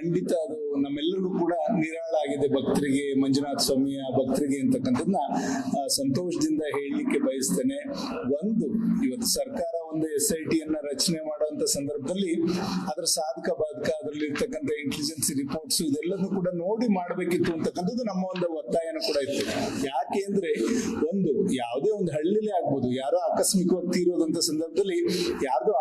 ಖಂಡಿತ ಅದು ನಮ್ಮೆಲ್ಲರಿಗೂ ಕೂಡ ನಿರಾಳ ಆಗಿದೆ ಭಕ್ತರಿಗೆ, ಮಂಜುನಾಥ ಸ್ವಾಮಿಯ ಭಕ್ತರಿಗೆ ಅಂತಕ್ಕಂಥದ್ನ ಸಂತೋಷದಿಂದ ಹೇಳಲಿಕ್ಕೆ ಬಯಸ್ತೇನೆ. ಒಂದು, ಇವತ್ತು ಸರ್ಕಾರ ಒಂದು ಎಸ್ ಐ ಟಿಯನ್ನ ರಚನೆ ಮಾಡುವಂತ ಸಂದರ್ಭದಲ್ಲಿ, ಅದರ ಸಾಧಕ ಬಾಧಕ ಅದರಲ್ಲಿ ಇರ್ತಕ್ಕಂಥ ಇಂಟೆಲಿಜೆನ್ಸಿ ರಿಪೋರ್ಟ್ಸ್ ಇದೆಲ್ಲದನ್ನು ಕೂಡ ನೋಡಿ ಮಾಡಬೇಕಿತ್ತು ಅಂತಕ್ಕಂಥದ್ದು ನಮ್ಮ ಒಂದು ಒತ್ತಾಯನ ಕೂಡ ಇತ್ತು. ಯಾಕೆ ಅಂದ್ರೆ, ಒಂದು, ಯಾವುದೇ ಒಂದು ಹಳ್ಳಿಲೇ ಆಗ್ಬೋದು, ಯಾರೋ ಆಕಸ್ಮಿಕವಾಗಿ ತೀರೋದಂತ ಸಂದರ್ಭದಲ್ಲಿ ಯಾರ್ದು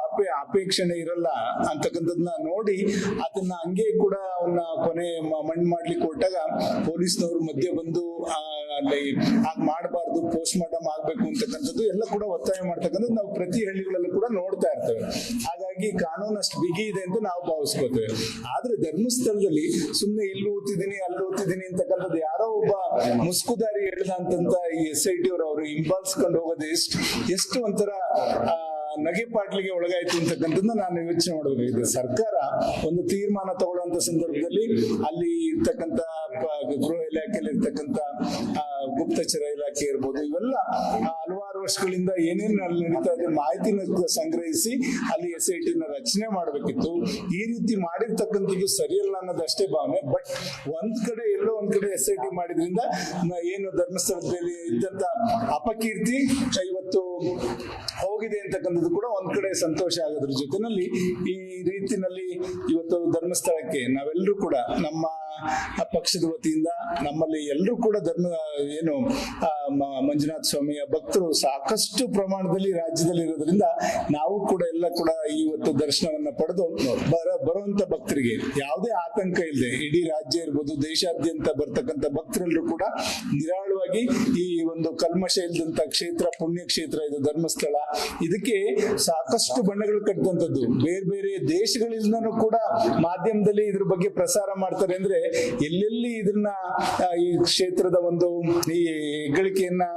ಅಪೇಕ್ಷಣೆ ಇರಲ್ಲ ಅಂತಕ್ಕಂಥದ್ನ ನೋಡಿ ಅದನ್ನ ಹಂಗೆ ಕೂಡ ಅವನ್ನ ಕೊನೆ ಮಣ್ಣು ಮಾಡ್ಲಿಕ್ಕೆ ಹೊರಟಾಗ ಪೊಲೀಸ್ನವರು ಮಧ್ಯೆ ಬಂದು ಅಲ್ಲಿ ಹಾಗೆ ಮಾಡಬಾರ್ದು ಪೋಸ್ಟ್ ಮಾರ್ಟಮ್ ಆಗ್ಬೇಕು ಅಂತಕ್ಕಂಥದ್ದು ಎಲ್ಲ ಕೂಡ ಒತ್ತಾಯ ಮಾಡ್ತಕ್ಕಂಥದ್ದು ನಾವು ಪ್ರತಿ ಹಳ್ಳಿಗಳಲ್ಲೂ ಕೂಡ ನೋಡ್ತಾ ಇರ್ತೇವೆ. ಹಾಗಾಗಿ ಕಾನೂನು ಅಷ್ಟು ಬಿಗಿ ಇದೆ ಅಂತ ನಾವು ಭಾವಿಸ್ಕೋತೇವೆ. ಆದ್ರೆ ಧರ್ಮಸ್ಥಳದಲ್ಲಿ ಸುಮ್ಮನೆ ಇಲ್ಲಿ ಓದ್ತಿದ್ದೀನಿ, ಅಲ್ಲಿ ಓದ್ತಿದ್ದೀನಿ ಅಂತಕ್ಕಂಥದ್ದು ಯಾರೋ ಒಬ್ಬ ಮುಸ್ಕುದಾರಿ ಹೇಳ್ದಂತ ಈ ಎಸ್ ಐ ಟಿ ಅವರು ಅವರು ಹಿಂಬಾಲಿಸ್ಕೊಂಡು ಹೋಗೋದು ಎಷ್ಟು ಎಷ್ಟು ಒಂಥರ ನಗೆ ಪಾಟ್ಲಿಗೆ ಒಳಗಾಯ್ತು ಅಂತಕ್ಕಂಥದ್ದು ನಾನು ಯೋಚನೆ ಮಾಡಬೇಕಾಗಿದೆ ಸರ್ಕಾರ ಒಂದು ತೀರ್ಮಾನ ತಗೊಳ್ಳುವಂತ ಸಂದರ್ಭದಲ್ಲಿ ಅಲ್ಲಿ ಇರ್ತಕ್ಕಂಥ ಗೃಹ ಇಲಾಖೆಯಲ್ಲಿ ಇರ್ತಕ್ಕಂಥ ಗುಪ್ತಚರ ಇಲಾಖೆ ಇರ್ಬೋದು, ಇವೆಲ್ಲ ವರ್ಷಗಳಿಂದ ಏನೇನು ಅಲ್ಲಿ ನಡೀತಾ ಇದೆ ಮಾಹಿತಿನ ಸಂಗ್ರಹಿಸಿ ಅಲ್ಲಿ ಎಸ್ ಐ ಟಿನ ರಚನೆ ಮಾಡಬೇಕಿತ್ತು. ಈ ರೀತಿ ಮಾಡಿರ್ತಕ್ಕಂಥದ್ದು ಸರಿಯಲ್ಲ ಅನ್ನೋದಷ್ಟೇ ಭಾವನೆ. ಬಟ್ ಒಂದ್ ಕಡೆ ಎಲ್ಲೋ ಒಂದ್ ಕಡೆ ಎಸ್ ಐ ಟಿ ಮಾಡಿದ್ರಿಂದ ಏನು ಧರ್ಮಸ್ಥಳದಲ್ಲಿ ಇದ್ದಂತ ಅಪಕೀರ್ತಿ ಇವತ್ತು ಹೋಗಿದೆ ಅಂತಕ್ಕಂಥದ್ದು ಕೂಡ ಒಂದ್ ಕಡೆ ಸಂತೋಷ ಆಗೋದ್ರ ಜೊತೆನಲ್ಲಿ ಈ ರೀತಿನಲ್ಲಿ ಇವತ್ತು ಧರ್ಮಸ್ಥಳಕ್ಕೆ ನಾವೆಲ್ಲರೂ ಕೂಡ ನಮ್ಮ ಪಕ್ಷದ ವತಿಯಿಂದ ನಮ್ಮಲ್ಲಿ ಎಲ್ಲರೂ ಕೂಡ ಧರ್ಮ ಏನು ಆ, ಮಂಜುನಾಥ ಸ್ವಾಮಿಯ ಭಕ್ತರು ಸಾಕಷ್ಟು ಪ್ರಮಾಣದಲ್ಲಿ ರಾಜ್ಯದಲ್ಲಿ ಇರೋದ್ರಿಂದ ನಾವು ಕೂಡ ಎಲ್ಲ ಕೂಡ ಇವತ್ತು ದರ್ಶನವನ್ನ ಪಡೆದು ಬರ ಬರುವಂತ ಭಕ್ತರಿಗೆ ಯಾವುದೇ ಆತಂಕ ಇಲ್ಲದೆ ಇಡೀ ರಾಜ್ಯ ಇರ್ಬೋದು ದೇಶಾದ್ಯಂತ ಬರ್ತಕ್ಕಂಥ ಭಕ್ತರೆಲ್ಲರೂ ಕೂಡ ನಿರಾಳವಾಗಿ ಈ ಒಂದು ಕಲ್ಮಶ ಇಲ್ದಂತ ಕ್ಷೇತ್ರ, ಪುಣ್ಯ ಕ್ಷೇತ್ರ, ಇದು ಧರ್ಮಸ್ಥಳ, ಇದಕ್ಕೆ ಸಾಕಷ್ಟು ಬಣ್ಣಗಳು ಕಟ್ಟಿದಂಥದ್ದು. ಬೇರೆ ಬೇರೆ ದೇಶಗಳಿಂದನೂ ಕೂಡ ಮಾಧ್ಯಮದಲ್ಲಿ ಇದ್ರ ಬಗ್ಗೆ ಪ್ರಸಾರ ಮಾಡ್ತಾರೆ ಅಂದ್ರೆ ಎಲ್ಲೆಲ್ಲಿ ಇದನ್ನ ಈ ಕ್ಷೇತ್ರದ ಒಂದು, ಈ ಹೆಗ್ಗಳಿಕೆಯನ್ನ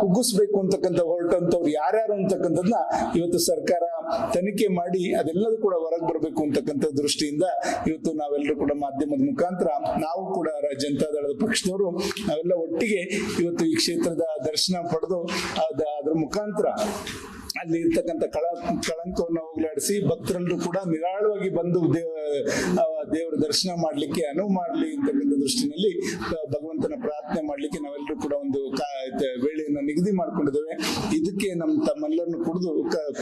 ಕುಗ್ಗಿಸ್ಬೇಕು ಅಂತಕ್ಕಂಥ ಹೊರಟಂತವ್ರು ಯಾರ್ಯಾರು ಅಂತಕ್ಕಂಥದ್ನ ಇವತ್ತು ಸರ್ಕಾರ ತನಿಖೆ ಮಾಡಿ ಅದೆಲ್ಲದೂ ಕೂಡ ಹೊರಗೆ ಬರಬೇಕು ಅಂತಕ್ಕಂಥ ದೃಷ್ಟಿಯಿಂದ ಇವತ್ತು ನಾವೆಲ್ಲರೂ ಕೂಡ ಮಾಧ್ಯಮದ ಮುಖಾಂತರ ನಾವು ಕೂಡ ಜನತಾ ದಳದ ಪಕ್ಷದವರು ನಾವೆಲ್ಲ ಒಟ್ಟಿಗೆ ಇವತ್ತು ಈ ಕ್ಷೇತ್ರದ ದರ್ಶನ ಪಡೆದು ಅದ, ಅದ್ರ ಮುಖಾಂತರ ಅಲ್ಲಿ ಇರ್ತಕ್ಕಂಥ ಕಳ, ಕಳಂಕವನ್ನು ಹೋಗಲಾಡಿಸಿ ಭಕ್ತರೆಲ್ಲರೂ ಕೂಡ ನಿರಾಳವಾಗಿ ಬಂದು ದೇವ ದೇವರ ದರ್ಶನ ಮಾಡ್ಲಿಕ್ಕೆ ಅನುವು ಮಾಡಲಿ ಅಂತಕ್ಕಂಥ ದೃಷ್ಟಿನಲ್ಲಿ ಭಗವಂತನ ಪ್ರಾರ್ಥನೆ ಮಾಡ್ಲಿಕ್ಕೆ ನಾವೆಲ್ಲರೂ ಕೂಡ ಒಂದು ಮಾಡ್ಕೊಂಡಿದ್ದೇವೆ. ಇದಕ್ಕೆ ನಮ್ಮ ತಮ್ಮೆಲ್ಲರನ್ನು ಕುಡಿದು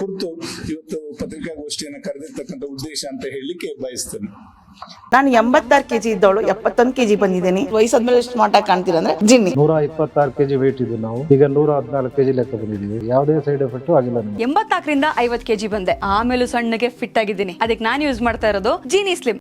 ಕುರಿತು ಇವತ್ತು ಪತ್ರಿಕಾಗೋಷ್ಠಿಯನ್ನು ಕರೆದಿರ್ತಕ್ಕಂಥ ಉದ್ದೇಶ ಅಂತ ಹೇಳಲಿಕ್ಕೆ ಬಯಸ್ತೇನೆ. ನಾನು ಎಂಬತ್ತಾರು ಕೆಜಿ ಇದ್ದವಳು ಎಪ್ಪತ್ತೊಂದು ಕೆಜಿ ಬಂದಿದ್ದೀನಿ. ವಯಸ್ಸಾದ್ಮೇಲೆ ಸ್ಮಾರ್ಟ್ ಆಗಿ ಕಾಣ್ತೀರಾ ಅಂದ್ರೆ ಜಿನ್ನಿ. ನೂರ ಇಪ್ಪತ್ತಾರು ಕೆಜಿ ವೇಟ್ ಇದ್ದು ನಾವು. ಈಗ ನೂರ ಹದಿನಾಲ್ಕು ಕೆಜಿ ಲೆಕ್ಕ ಬಂದಿದ್ದೀವಿ. ಯಾವುದೇ ಸೈಡ್ ಎಫೆಕ್ಟ್ ಆಗಿಲ್ಲ ಎಂಬತ್ನಾಲ್ಕರಿಂದ ಐವತ್ ಕೆಜಿ ಬಂದೆ. ಆಮೇಲೆ ಸಣ್ಣಗೆ ಫಿಟ್ ಆಗಿದ್ದೀನಿ. ಅದಕ್ಕೆ ನಾನು ಯೂಸ್ ಮಾಡ್ತಾ ಇರೋದು ಜೀನಿ ಸ್ಲಿಮ್